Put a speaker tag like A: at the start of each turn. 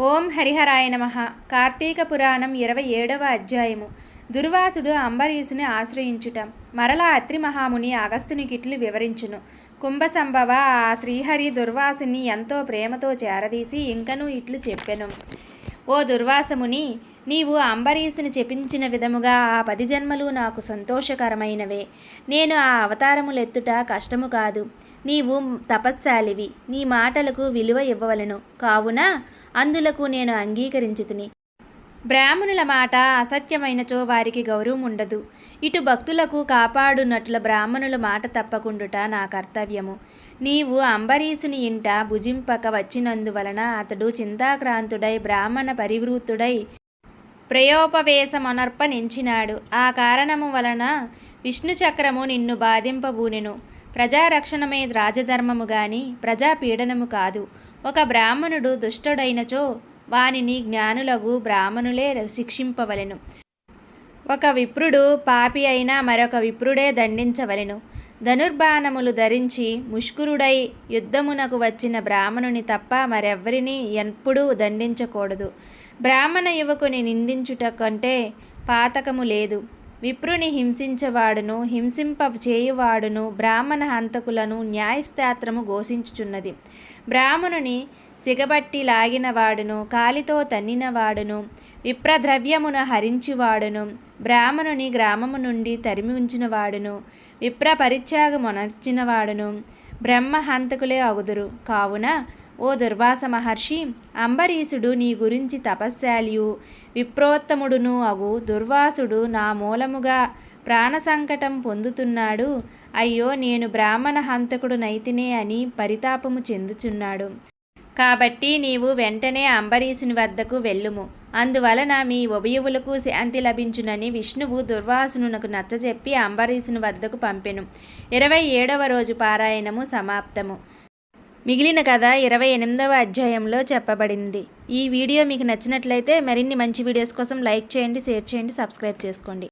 A: ఓం హరిహరాయ నమ. కార్తీక పురాణం ఇరవై ఏడవ అధ్యాయము. దుర్వాసుడు అంబరీషుని ఆశ్రయించుట. మరలా అత్రి మహాముని అగస్త్యునికిట్లు వివరించును. కుంభసంభవ ఆ శ్రీహరి దుర్వాసుని ఎంతో ప్రేమతో చేరదీసి ఇంకనూ ఇట్లు చెప్పెను. ఓ దుర్వాసముని నీవు అంబరీషుని చెప్పించిన విధముగా ఆ పది జన్మలు నాకు సంతోషకరమైనవే. నేను ఆ అవతారములెత్తుట కష్టము కాదు. నీవు తపస్శాలివి నీ మాటలకు విలువ ఇవ్వవలను. కావున అందులకు నేను అంగీకరించితిని. బ్రాహ్మణుల మాట అసత్యమైనచో వారికి గౌరవం ఉండదు. ఇటు భక్తులకు కాపాడునట్ల బ్రాహ్మణుల మాట తప్పకుండుట నా కర్తవ్యము. నీవు అంబరీషుని ఇంట భుజింపక వచ్చినందువలన అతడు చింతాక్రాంతుడై బ్రాహ్మణ పరివృత్తుడై ప్రయోపవేశమనర్పణించినాడు. ఆ కారణము వలన విష్ణు చక్రము నిన్ను బాధింపబూనెను. ప్రజారక్షణమే రాజధర్మము గాని ప్రజాపీడనము కాదు. ఒక బ్రాహ్మణుడు దుష్టుడైనచో వానిని జ్ఞానులగు బ్రాహ్మణులే శిక్షింపవలెను. ఒక విప్రుడు పాపి అయినా మరొక విప్రుడే దండించవలెను. ధనుర్బాణములు ధరించి ముష్కురుడై యుద్ధమునకు వచ్చిన బ్రాహ్మణుని తప్ప మరెవ్వరిని ఎప్పుడూ దండించకూడదు. బ్రాహ్మణ యువకుని నిందించుట కంటే పాతకము లేదు. విప్రుని హింసించవాడును హింసింప చేయువాడును బ్రాహ్మణ హంతకులను న్యాయస్థాత్రము ఘోషించుచున్నది. బ్రాహ్మణుని సిగబట్టి లాగినవాడును కాలితో తన్నినవాడును విప్రద్రవ్యమున హరించువాడును బ్రాహ్మణుని గ్రామము నుండి తరిమి ఉంచినవాడును విప్ర పరిత్యాగమునర్చినవాడును బ్రహ్మ హంతకులే అగుదురు కావున ఓ దుర్వాస మహర్షి అంబరీషుడు నీ గురించి తపశ్శాలియు విప్రోత్తముడును అగు దుర్వాసుడు నా మూలముగా ప్రాణ సంకటం పొందుతున్నాడు. అయ్యో నేను బ్రాహ్మణ హంతకుడు నైతినే అని పరితాపము చెందుచున్నాడు. కాబట్టి నీవు వెంటనే అంబరీషుని వద్దకు వెళ్ళుము. అందువలన మీ ఉభయవులకు శాంతి లభించునని విష్ణువు దుర్వాసునునకు నచ్చజెప్పి అంబరీషుని వద్దకు పంపెను. ఇరవై ఏడవ రోజు పారాయణము సమాప్తము. మిగిలిన కథ ఇరవై ఎనిమిదవ అధ్యాయంలో చెప్పబడింది. ఈ వీడియో మీకు నచ్చినట్లయితే మరిన్ని మంచి వీడియోస్ కోసం లైక్ చేయండి షేర్ చేయండి సబ్స్క్రైబ్ చేసుకోండి.